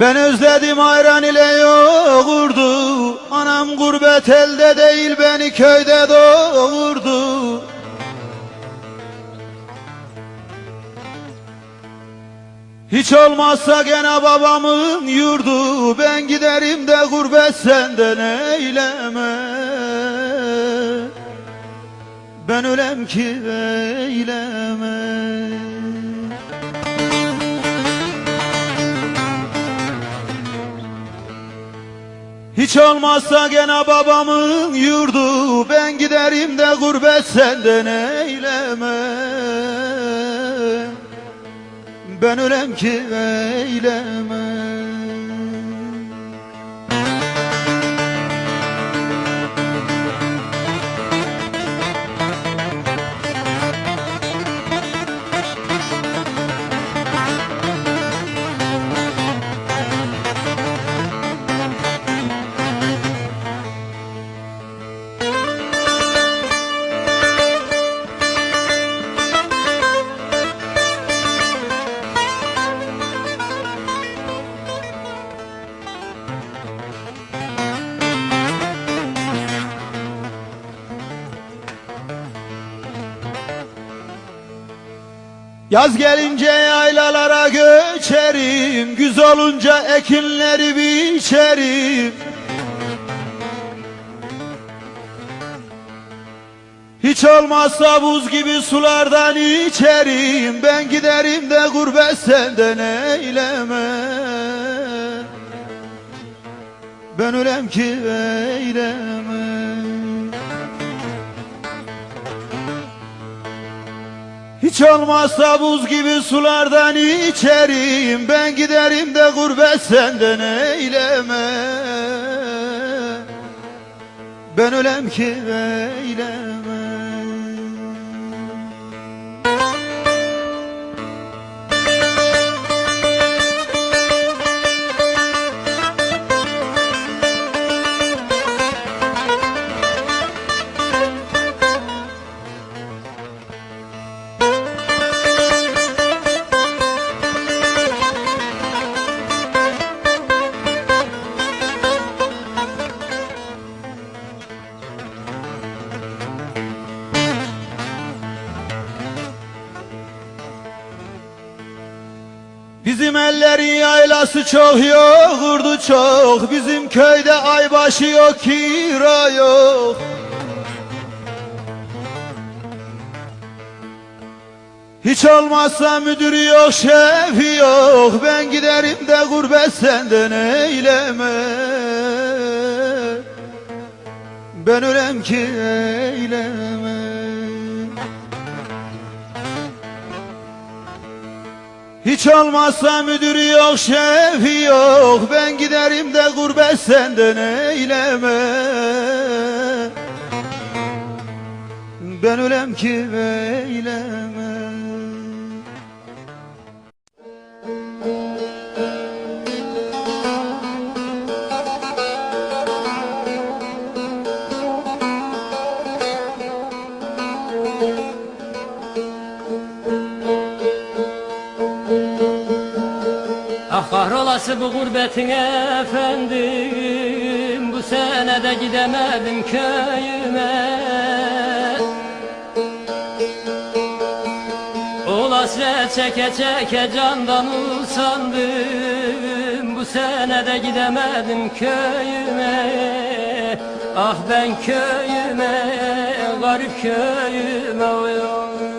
Ben özledim ayran ile yoğurdu. Anam gurbet elde değil beni köyde doğurdu. Hiç olmazsa gene babamın yurdu. Ben giderim de gurbet senden eyleme. Ben ölem ki eyleme Hiç olmazsa gene babamın yurdu. Ben giderim de gurbet senden eyleme. Ben ölem ki eyleme Yaz gelince yaylalara göçerim Güz olunca ekinleri biçerim. Hiç olmazsa buz gibi sulardan içerim Ben giderim de gurbet senden eyleme. Ben ölem ki eyleme Hiç olmazsa buz gibi sulardan içerim. Ben giderim de gurbet senden eyleme. Ben ölem ki eyleme Bizim ellerin yaylası çok yoğurdu çok. Bizim köyde aybaşı yok kira yok. Hiç olmazsa müdürü yok şefi yok. Ben giderim de gurbet senden eyleme. Ben ölem ki eyleme Hiç olmazsa müdürü yok şefi yok. Ben giderim de gurbet senden eyleme. Ben ölem ki eyleme Ah kahrolası bu gurbetin efendim. Bu sene de gidemedim köyüme. Ol hasret çeke çeke candan usandım. Bu sene de gidemedim köyüme. Ah ben köyüme, garip köyüme. oy.